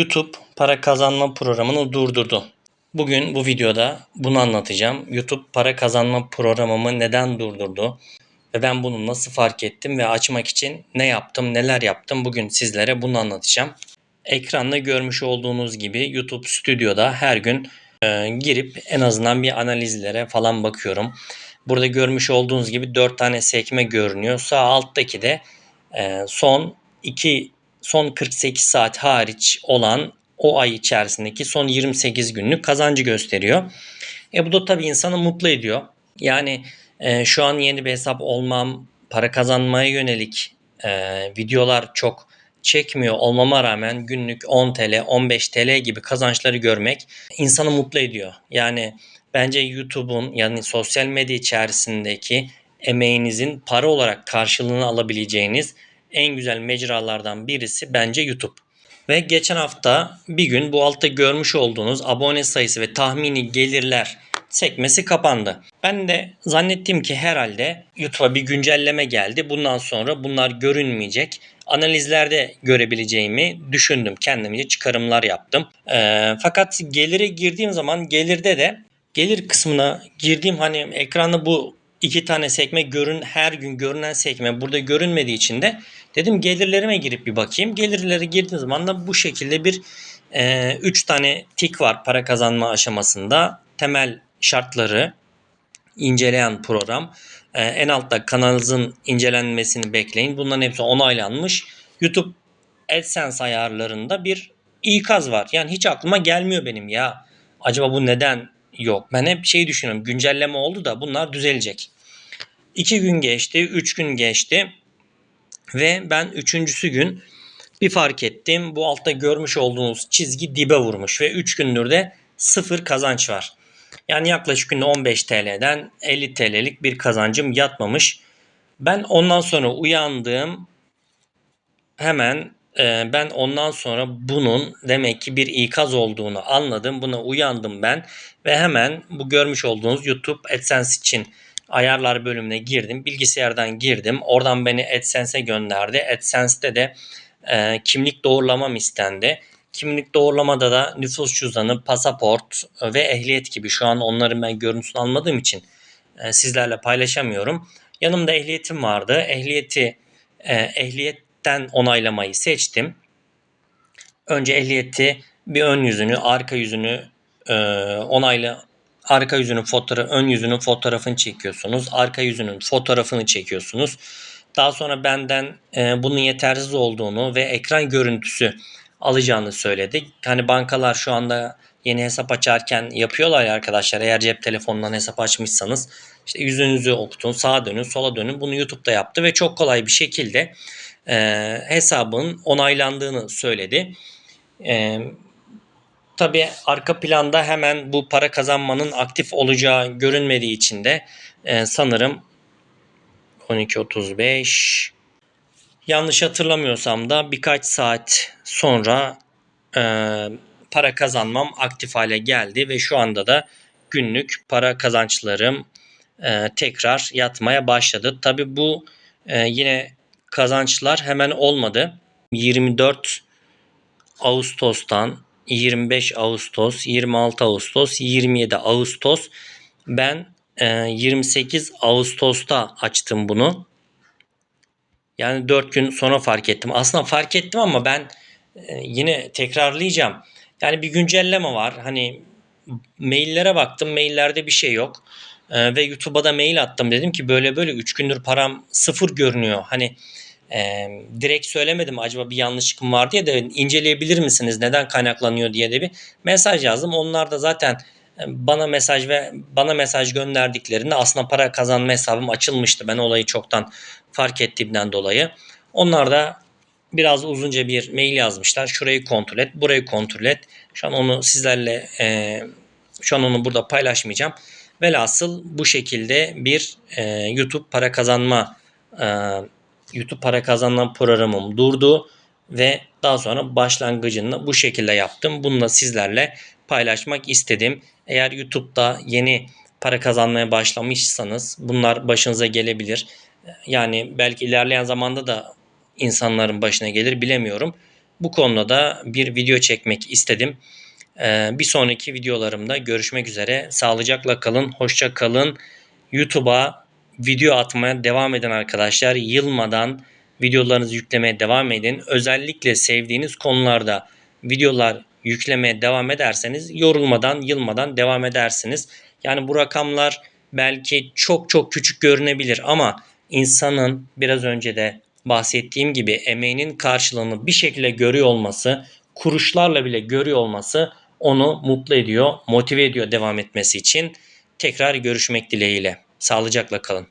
YouTube para kazanma programını durdurdu. Bugün bu videoda bunu anlatacağım. YouTube para kazanma programımı neden durdurdu ve ben bunu nasıl fark ettim ve açmak için ne yaptım, neler yaptım bugün sizlere bunu anlatacağım. Ekranda görmüş olduğunuz gibi YouTube Stüdyo'da her gün e, girip en azından bir analizlere falan bakıyorum. Burada görmüş olduğunuz gibi 4 tane sekme görünüyor. Sağ alttaki de e, son 2 son 48 saat hariç olan o ay içerisindeki son 28 günlük kazancı gösteriyor. E bu da tabii insanı mutlu ediyor. Yani e, şu an yeni bir hesap olmam, para kazanmaya yönelik e, videolar çok çekmiyor olmama rağmen günlük 10 TL, 15 TL gibi kazançları görmek insanı mutlu ediyor. Yani bence YouTube'un yani sosyal medya içerisindeki emeğinizin para olarak karşılığını alabileceğiniz en güzel mecralardan birisi bence YouTube. Ve geçen hafta bir gün bu altta görmüş olduğunuz abone sayısı ve tahmini gelirler sekmesi kapandı. Ben de zannettim ki herhalde YouTube'a bir güncelleme geldi. Bundan sonra bunlar görünmeyecek. Analizlerde görebileceğimi düşündüm. Kendimce çıkarımlar yaptım. Ee, fakat gelire girdiğim zaman gelirde de gelir kısmına girdiğim hani ekranda bu iki tane sekme görün her gün görünen sekme burada görünmediği için de dedim gelirlerime girip bir bakayım. Gelirlere girdiğim zaman da bu şekilde bir 3 e, üç tane tik var para kazanma aşamasında. Temel şartları inceleyen program. E, en altta kanalınızın incelenmesini bekleyin. Bunların hepsi onaylanmış. YouTube AdSense ayarlarında bir ikaz var. Yani hiç aklıma gelmiyor benim ya. Acaba bu neden yok? Ben hep şey düşünüyorum. Güncelleme oldu da bunlar düzelecek. 2 gün geçti, 3 gün geçti. Ve ben üçüncüsü gün bir fark ettim. Bu altta görmüş olduğunuz çizgi dibe vurmuş ve 3 gündür de sıfır kazanç var. Yani yaklaşık günde 15 TL'den 50 TL'lik bir kazancım yatmamış. Ben ondan sonra uyandığım hemen e, ben ondan sonra bunun demek ki bir ikaz olduğunu anladım. Buna uyandım ben ve hemen bu görmüş olduğunuz YouTube AdSense için ayarlar bölümüne girdim. Bilgisayardan girdim. Oradan beni AdSense'e gönderdi. AdSense'de de e, kimlik doğrulamam istendi. Kimlik doğrulamada da nüfus cüzdanı, pasaport ve ehliyet gibi şu an onların ben görüntüsünü almadığım için e, sizlerle paylaşamıyorum. Yanımda ehliyetim vardı. Ehliyeti e, ehliyetten onaylamayı seçtim. Önce ehliyeti bir ön yüzünü, arka yüzünü e, onayla arka yüzünün fotoğrafı, ön yüzünün fotoğrafını çekiyorsunuz. Arka yüzünün fotoğrafını çekiyorsunuz. Daha sonra benden e, bunun yetersiz olduğunu ve ekran görüntüsü alacağını söyledi. Hani bankalar şu anda yeni hesap açarken yapıyorlar ya arkadaşlar. Eğer cep telefonundan hesap açmışsanız işte yüzünüzü okutun, sağa dönün, sola dönün. Bunu YouTube'da yaptı ve çok kolay bir şekilde e, hesabın onaylandığını söyledi. E, tabii arka planda hemen bu para kazanmanın aktif olacağı görünmediği için de e, sanırım 12.35 yanlış hatırlamıyorsam da birkaç saat sonra e, para kazanmam aktif hale geldi ve şu anda da günlük para kazançlarım e, tekrar yatmaya başladı. Tabi bu e, yine kazançlar hemen olmadı. 24 Ağustos'tan 25 Ağustos, 26 Ağustos, 27 Ağustos ben 28 Ağustos'ta açtım bunu. Yani 4 gün sonra fark ettim. Aslında fark ettim ama ben yine tekrarlayacağım. Yani bir güncelleme var. Hani maillere baktım. Maillerde bir şey yok. Ve YouTube'a da mail attım. Dedim ki böyle böyle 3 gündür param sıfır görünüyor. Hani e, direkt söylemedim acaba bir yanlışlıkım var diye de inceleyebilir misiniz neden kaynaklanıyor diye de bir mesaj yazdım. Onlar da zaten bana mesaj ve bana mesaj gönderdiklerinde aslında para kazanma hesabım açılmıştı. Ben olayı çoktan fark ettiğimden dolayı. Onlar da biraz uzunca bir mail yazmışlar. Şurayı kontrol et, burayı kontrol et. Şu an onu sizlerle e, şu an onu burada paylaşmayacağım. Velhasıl bu şekilde bir e, YouTube para kazanma e, YouTube para kazanan programım durdu ve daha sonra başlangıcını bu şekilde yaptım. Bunu da sizlerle paylaşmak istedim. Eğer YouTube'da yeni para kazanmaya başlamışsanız bunlar başınıza gelebilir. Yani belki ilerleyen zamanda da insanların başına gelir bilemiyorum. Bu konuda da bir video çekmek istedim. Ee, bir sonraki videolarımda görüşmek üzere. Sağlıcakla kalın, hoşça kalın. YouTube'a video atmaya devam edin arkadaşlar. Yılmadan videolarınızı yüklemeye devam edin. Özellikle sevdiğiniz konularda videolar yüklemeye devam ederseniz yorulmadan, yılmadan devam edersiniz. Yani bu rakamlar belki çok çok küçük görünebilir ama insanın biraz önce de bahsettiğim gibi emeğinin karşılığını bir şekilde görüyor olması, kuruşlarla bile görüyor olması onu mutlu ediyor, motive ediyor devam etmesi için. Tekrar görüşmek dileğiyle. Sağlıcakla kalın.